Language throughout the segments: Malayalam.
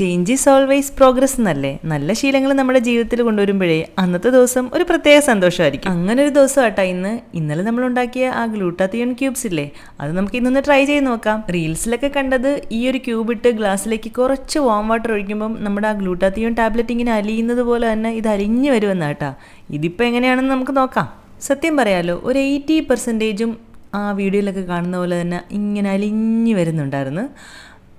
ചേഞ്ച് ഈസ് ഓൾവേസ് പ്രോഗ്രസ് എന്നല്ലേ? നല്ല ശീലങ്ങൾ നമ്മുടെ ജീവിതത്തിൽ കൊണ്ടുവരുമ്പോഴേ അന്നത്തെ ദിവസം ഒരു പ്രത്യേക സന്തോഷമായിരിക്കും. അങ്ങനെ ഒരു ദിവസം ആട്ടാ ഇന്ന്. ഇന്നലെ നമ്മൾ ഉണ്ടാക്കിയ ആ ഗ്ലൂട്ടാത്തിയോൺ ക്യൂബ്സ് ഇല്ലേ? അത് നമുക്ക് ഇന്നൊന്ന് ട്രൈ ചെയ്ത് നോക്കാം. റീൽസിലൊക്കെ കണ്ടത് ഈ ഒരു ക്യൂബ് ഇട്ട് ഗ്ലാസ്സിലേക്ക് കുറച്ച് വാം വാട്ടർ ഒഴിക്കുമ്പം നമ്മുടെ ആ ഗ്ലൂട്ടാത്തിയോൺ ടാബ്ലറ്റ് ഇങ്ങനെ അലിയുന്നത് പോലെ തന്നെ ഇത് അലിഞ്ഞു വരുമെന്നാട്ടാ ഇതിപ്പോൾ എങ്ങനെയാണെന്ന് നമുക്ക് നോക്കാം. സത്യം പറയാലോ ഒരു എയ്റ്റി പെർസെന്റേജും ആ വീഡിയോയിലൊക്കെ കാണുന്ന പോലെ തന്നെ ഇങ്ങനെ അലിഞ്ഞു വരുന്നുണ്ടായിരുന്നു.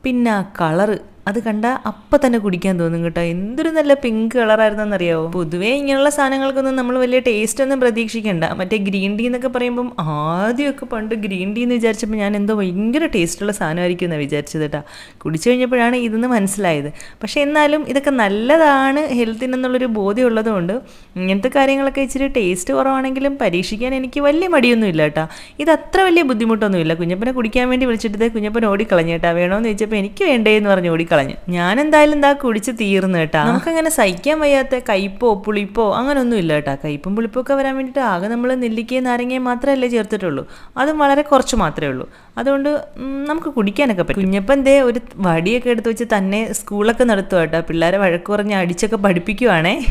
പിന്നെ ആ കളറ് അത് കണ്ട അപ്പം തന്നെ കുടിക്കാൻ തോന്നും കേട്ടോ. എന്തൊരു നല്ല പിങ്ക് കളറായിരുന്നെന്നറിയാവോ പൊതുവേ ഇങ്ങനെയുള്ള സാധനങ്ങൾക്കൊന്നും നമ്മൾ വലിയ ടേസ്റ്റ് ഒന്നും പ്രതീക്ഷിക്കണ്ട. മറ്റേ ഗ്രീൻ ടീ എന്നൊക്കെ പറയുമ്പം ആദ്യമൊക്കെ പണ്ട് ഗ്രീൻ ടീ എന്ന് വിചാരിച്ചപ്പോൾ ഞാൻ എന്തോ ഭയങ്കര ടേസ്റ്റുള്ള സാധനമായിരിക്കും എന്നാണ് വിചാരിച്ചത് കേട്ടോ. കുടിച്ചു കഴിഞ്ഞപ്പോഴാണ് ഇതെന്ന് മനസ്സിലായത്. പക്ഷേ എന്നാലും ഇതൊക്കെ നല്ലതാണ് ഹെൽത്തിനെന്നുള്ളൊരു ബോധ്യം ഉള്ളതുകൊണ്ട് ഇങ്ങനത്തെ കാര്യങ്ങളൊക്കെ ഇച്ചിരി ടേസ്റ്റ് കുറവാണെങ്കിലും പരീക്ഷിക്കാൻ എനിക്ക് വലിയ മടിയൊന്നുമില്ല കേട്ടോ. ഇത് അത്ര വലിയ ബുദ്ധിമുട്ടൊന്നുമില്ല. കുഞ്ഞപ്പനെ കുടിക്കാൻ വേണ്ടി വിളിച്ചിട്ട് കുഞ്ഞപ്പൻ ഓടിക്കളഞ്ഞേട്ടാ വേണോന്ന് ചോദിച്ചപ്പോൾ എനിക്ക് വേണ്ടേ എന്ന് പറഞ്ഞ് ഓടിക്കളഞ്ഞു ഞാൻ എന്തായാലും എന്താ കുടിച്ച് തീർന്നു കേട്ടാ. നമുക്കങ്ങനെ സഹിക്കാൻ വയ്യാത്ത കയ്പോ പുളിപ്പോ അങ്ങനൊന്നും ഇല്ല കേട്ടാ. കയ്പും പുളിപ്പൊക്കെ വരാൻ വേണ്ടിയിട്ട് ആകെ നമ്മൾ നെല്ലിക്കയും നാരങ്ങയും മാത്രമല്ലേ ചേർത്തിട്ടുള്ളൂ. അതും വളരെ കുറച്ച് മാത്രമേ ഉള്ളൂ. അതുകൊണ്ട് നമുക്ക് കുടിക്കാനൊക്കെ പറ്റും. കുഞ്ഞപ്പം ദേ ഒരു വടിയൊക്കെ എടുത്ത് വെച്ച് തന്നെ സ്കൂളൊക്കെ നടത്തുക കേട്ടോ. പിള്ളേരെ വഴക്ക് പറഞ്ഞ് അടിച്ചൊക്കെ പഠിപ്പിക്കുവാണേ.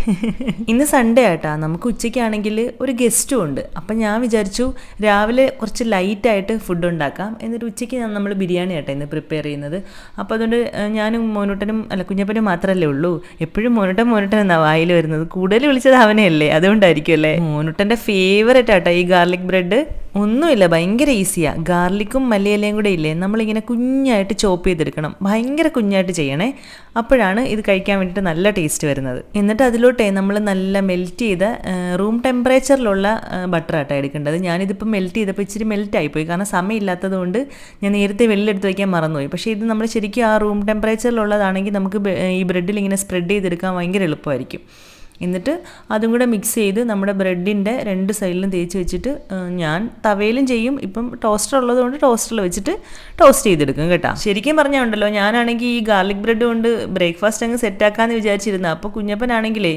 ഇന്ന് സൺഡേ ആട്ടാ. നമുക്ക് ഉച്ചയ്ക്കാണെങ്കിൽ ഒരു ഗസ്റ്റും ഉണ്ട്. അപ്പം ഞാൻ വിചാരിച്ചു രാവിലെ കുറച്ച് ലൈറ്റായിട്ട് ഫുഡ് ഉണ്ടാക്കാം. എന്നിട്ട് ഉച്ചയ്ക്ക് നമ്മൾ ബിരിയാണി ആട്ടെ ഇന്ന് പ്രിപ്പയർ ചെയ്യുന്നത്. അപ്പോൾ അതുകൊണ്ട് ഞാനും മോനൂട്ടനും അല്ല കുഞ്ഞപ്പനും മാത്രമല്ലേ ഉള്ളൂ. എപ്പോഴും മോനൂട്ടൻ മോനൂട്ടൻ എന്നാ വായിൽ വരുന്നത്. കൂടുതൽ വിളിച്ചത് അവനെയല്ലേ. അതുകൊണ്ടായിരിക്കും അല്ലേ? മോനൂട്ടന്റെ ഫേവറേറ്റ് ആട്ടാ ഈ ഗാർലിക് ബ്രെഡ് ഒന്നുമില്ല ഭയങ്കര ഈസിയാണ് ഗാർലിക്കും മല്ലിയിലയും കൂടെ ഇല്ലേ? നമ്മളിങ്ങനെ കുഞ്ഞായിട്ട് ചോപ്പ് ചെയ്തെടുക്കണം. ഭയങ്കര കുഞ്ഞായിട്ട് ചെയ്യണേ. അപ്പോഴാണ് ഇത് കഴിക്കാൻ വേണ്ടിയിട്ട് നല്ല ടേസ്റ്റ് വരുന്നത്. എന്നിട്ട് അതിലോട്ടേ നമ്മൾ നല്ല മെൽറ്റ് ചെയ്ത റൂം ടെമ്പറേച്ചറിലുള്ള ബട്ടർ ആട്ടാ എടുക്കേണ്ടത്. ഞാനിതിപ്പോൾ മെൽറ്റ് ചെയ്തപ്പോൾ ഇച്ചിരി മെൽറ്റ് ആയിപ്പോയി കാരണം സമയമില്ലാത്തത് കൊണ്ട് ഞാൻ നേരത്തെ വെള്ളിലെടുത്ത് വയ്ക്കാൻ മറന്നുപോയി. പക്ഷേ ഇത് നമ്മൾ ശരിക്കും ആ റൂം ടെമ്പറേച്ചറിലുള്ളതാണെങ്കിൽ നമുക്ക് ഈ ബ്രെഡിൽ ഇങ്ങനെ സ്പ്രെഡ് ചെയ്തെടുക്കാൻ ഭയങ്കര എളുപ്പമായിരിക്കും. എന്നിട്ട് അതും കൂടെ മിക്സ് ചെയ്ത് നമ്മുടെ ബ്രെഡിന്റെ രണ്ട് സൈഡിലും തേച്ച് വെച്ചിട്ട് ഞാൻ തവയിലും ചെയ്യും. ഇപ്പം ടോസ്റ്റർ ഉള്ളതുകൊണ്ട് ടോസ്റ്ററിൽ വെച്ചിട്ട് ടോസ്റ്റ് ചെയ്തെടുക്കും കേട്ടോ. ശരിക്കും പറഞ്ഞാൽ ഉണ്ടല്ലോ ഞാനാണെങ്കിൽ ഈ ഗാർലിക് ബ്രെഡ് കൊണ്ട് ബ്രേക്ക്ഫാസ്റ്റ് അങ്ങ് സെറ്റാക്കാമെന്ന് വിചാരിച്ചിരുന്നത് അപ്പോൾ കുഞ്ഞപ്പനാണെങ്കിലേ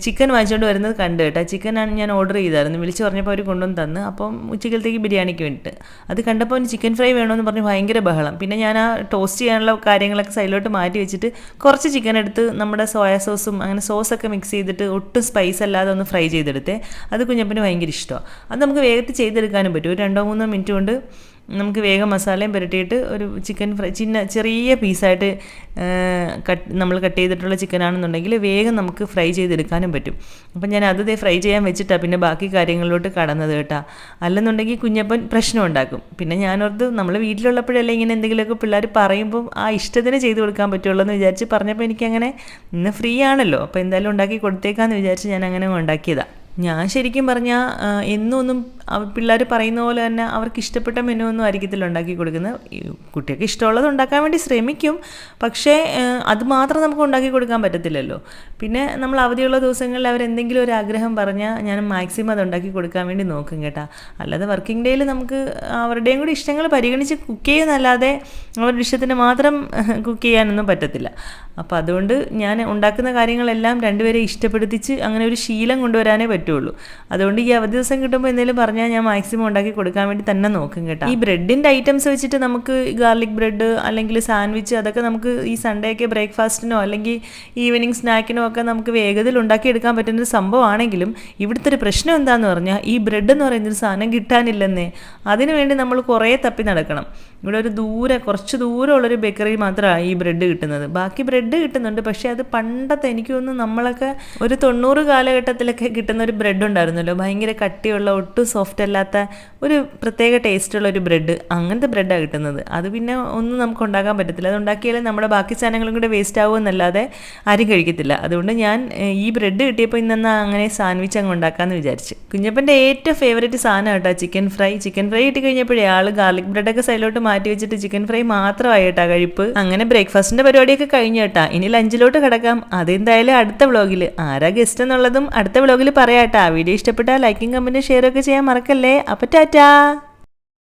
ചിക്കൻ വാങ്ങിച്ചുകൊണ്ട് വരുന്നത് കണ്ടു കേട്ടോ. ചിക്കനാണ് ഞാൻ ഓർഡർ ചെയ്തായിരുന്നു. വിളിച്ച് പറഞ്ഞപ്പോൾ അവർ കൊണ്ടുവന്ന് തന്ന്. അപ്പം ഉച്ചക്കലത്തേക്ക് ബിരിയാണിക്ക് വേണ്ടിയിട്ട് അത് കണ്ടപ്പോൾ അവന് ചിക്കൻ ഫ്രൈ വേണമെന്ന് പറഞ്ഞ് ഭയങ്കര ബഹളം. പിന്നെ ഞാൻ ആ ടോസ്റ്റ് ചെയ്യാനുള്ള കാര്യങ്ങളൊക്കെ സൈഡിലോട്ട് മാറ്റി വെച്ചിട്ട് കുറച്ച് ചിക്കൻ എടുത്ത് നമ്മുടെ സോയാ സോസും അങ്ങനെ സോസൊക്കെ മിക്സ് ചെയ്തിട്ട് ഒട്ടും സ്പൈസ് അല്ലാതെ ഒന്ന് ഫ്രൈ ചെയ്തെടുത്തേ. അത് കുഞ്ഞപ്പന് ഭയങ്കര ഇഷ്ടമാണ് അത് നമുക്ക് വേഗത്തിൽ ചെയ്തെടുക്കാനും പറ്റും. ഒരു രണ്ടോ മൂന്നോ മിനിറ്റ് കൊണ്ട് നമുക്ക് വേഗം മസാലയും പുരട്ടിയിട്ട് ഒരു ചിക്കൻ ഫ്രൈ ചിന്ന ചെറിയ പീസായിട്ട് കട്ട് നമ്മൾ കട്ട് ചെയ്തിട്ടുള്ള ചിക്കൻ ആണെന്നുണ്ടെങ്കിൽ വേഗം നമുക്ക് ഫ്രൈ ചെയ്തെടുക്കാനും പറ്റും. അപ്പം ഞാൻ അത് ഫ്രൈ ചെയ്യാൻ വെച്ചിട്ടാണ് പിന്നെ ബാക്കി കാര്യങ്ങളിലോട്ട് കടന്നത് കേട്ടാ. അല്ലെന്നുണ്ടെങ്കിൽ കുഞ്ഞപ്പൻ പ്രശ്നം ഉണ്ടാക്കും. പിന്നെ ഞാനോർത്ത് നമ്മൾ വീട്ടിലുള്ളപ്പോഴല്ലേ ഇങ്ങനെ എന്തെങ്കിലുമൊക്കെ പിള്ളേർ പറയുമ്പോൾ ആ ഇഷ്ടത്തിന് ചെയ്ത് കൊടുക്കാൻ പറ്റുള്ളൂ എന്ന് വിചാരിച്ച് പറഞ്ഞപ്പോൾ എനിക്കങ്ങനെ ഇന്ന് ഫ്രീ ആണല്ലോ. അപ്പോൾ എന്തായാലും ഉണ്ടാക്കി കൊടുത്തേക്കാന്ന് വിചാരിച്ച് ഞാൻ അങ്ങനെ ഉണ്ടാക്കിയതാണ് ഞാൻ ശരിക്കും പറഞ്ഞാൽ എന്നൊന്നും പിള്ളേർ പറയുന്ന പോലെ തന്നെ അവർക്ക് ഇഷ്ടപ്പെട്ട മെനു ഒന്നും ആയിരിക്കത്തില്ല ഉണ്ടാക്കി കൊടുക്കുന്നത്. കുട്ടികൾക്ക് ഇഷ്ടമുള്ളത് ഉണ്ടാക്കാൻ വേണ്ടി ശ്രമിക്കും. പക്ഷേ അത് മാത്രം നമുക്ക് ഉണ്ടാക്കി കൊടുക്കാൻ പറ്റത്തില്ലല്ലോ. പിന്നെ നമ്മൾ അവധിയുള്ള ദിവസങ്ങളിൽ അവർ എന്തെങ്കിലും ഒരു ആഗ്രഹം പറഞ്ഞാൽ ഞാൻ മാക്സിമം അത് ഉണ്ടാക്കി കൊടുക്കാൻ വേണ്ടി നോക്കും കേട്ടാ. അല്ലാതെ വർക്കിംഗ് ഡേയിൽ നമുക്ക് അവരുടെയും കൂടി ഇഷ്ടങ്ങൾ പരിഗണിച്ച് കുക്ക് ചെയ്യുന്നല്ലാതെ അവരുടെ ഇഷ്ടത്തിന് മാത്രം കുക്ക് ചെയ്യാനൊന്നും പറ്റത്തില്ല. അപ്പോൾ അതുകൊണ്ട് ഞാൻ ഉണ്ടാക്കുന്ന കാര്യങ്ങളെല്ലാം രണ്ടുപേരെ ഇഷ്ടപ്പെടുത്തിച്ച് അങ്ങനെ ഒരു ശീലം കൊണ്ടുവരാനേ പറ്റുള്ളൂ. അതുകൊണ്ട് ഈ അവധി ദിവസം കിട്ടുമ്പോൾ എന്തെങ്കിലും പറഞ്ഞാൽ ഞാൻ മാക്സിമം ഉണ്ടാക്കി കൊടുക്കാൻ വേണ്ടി തന്നെ നോക്കും കേട്ടോ. ഈ ബ്രെഡിന്റെ ഐറ്റംസ് വെച്ചിട്ട് നമുക്ക് ഗാർലിക് ബ്രെഡ് അല്ലെങ്കിൽ സാൻഡ്വിച്ച് അതൊക്കെ നമുക്ക് ഈ സൺഡേ ഒക്കെ ബ്രേക്ക്ഫാസ്റ്റിനോ അല്ലെങ്കിൽ ഈവനിങ് സ്നാക്കിനോ ഒക്കെ നമുക്ക് വേഗത്തിൽ ഉണ്ടാക്കി എടുക്കാൻ പറ്റുന്ന ഒരു സംഭവമാണെങ്കിലും ഇവിടുത്തെ ഒരു പ്രശ്നം എന്താണെന്ന് പറഞ്ഞാൽ ഈ ബ്രെഡ് എന്ന് പറയുന്നൊരു സാധനം കിട്ടാനില്ലെന്നേ. അതിനുവേണ്ടി നമ്മൾ കുറേ തപ്പി നടക്കണം. ഇവിടെ ഒരു ദൂരെ കുറച്ച് ദൂരമുള്ളൊരു ബേക്കറി മാത്രമാണ് ഈ ബ്രെഡ് കിട്ടുന്നത്. ബാക്കി ബ്രെഡ് കിട്ടുന്നുണ്ട് പക്ഷേ അത് പണ്ടത്തെ എനിക്ക് തോന്നുന്നു നമ്മളൊക്കെ ഒരു തൊണ്ണൂറ് കാലഘട്ടത്തിലൊക്കെ കിട്ടുന്ന ഒരു ബ്രെഡ് ഉണ്ടായിരുന്നല്ലോ. ഭയങ്കര കട്ടിയുള്ള ഒട്ടും സോഫ്റ്റ് അല്ലാത്ത ഒരു പ്രത്യേക ടേസ്റ്റുള്ള ഒരു ബ്രെഡ് അങ്ങനത്തെ ബ്രെഡാണ് കിട്ടുന്നത്. അത് പിന്നെ ഒന്നും നമുക്ക് ഉണ്ടാക്കാൻ പറ്റത്തില്ല. അത് നമ്മുടെ ബാക്കി സാധനങ്ങളും കൂടെ വേസ്റ്റ് ആവുമെന്നല്ലാതെ ആരും കഴിക്കത്തില്ല. അതുകൊണ്ട് ഞാൻ ഈ ബ്രെഡ് കിട്ടിയപ്പോൾ ഇന്നെന്നാ അങ്ങനെ സാൻഡ്വിച്ച് അങ്ങ് ഉണ്ടാക്കാമെന്ന് വിചാരിച്ച്. കുഞ്ഞപ്പന്റെ ഏറ്റവും ഫേവറേറ്റ് സാധനം കേട്ടോ ചിക്കൻ ഫ്രൈ ചിക്കൻ ഫ്രൈ കിട്ടി കഴിഞ്ഞപ്പോഴേ ആൾ ഗാർലിക് ബ്രെഡൊക്കെ സൈഡിലോട്ട് മാറ്റി വെച്ചിട്ട് ചിക്കൻ ഫ്രൈ മാത്രമായി കേട്ടാ കഴിപ്പ്. അങ്ങനെ ബ്രേക്ക്ഫാസ്റ്റിന്റെ പരിപാടിയൊക്കെ കഴിഞ്ഞു കേട്ടാ. ഇനി ലഞ്ചിലോട്ട് കിടക്കാം. അതെന്തായാലും അടുത്ത വ്ളോഗിൽ ആരാ ഗസ്റ്റ് എന്നുള്ളതും അടുത്ത വ്ളോഗിൽ പറയാട്ടാ വീഡിയോ ഇഷ്ടപ്പെട്ടാൽ ലൈക്കും കമന്റും ഷെയർ ഒക്കെ ചെയ്യാൻ മറക്കല്ലേ. അപ്പൊ ടാറ്റാ.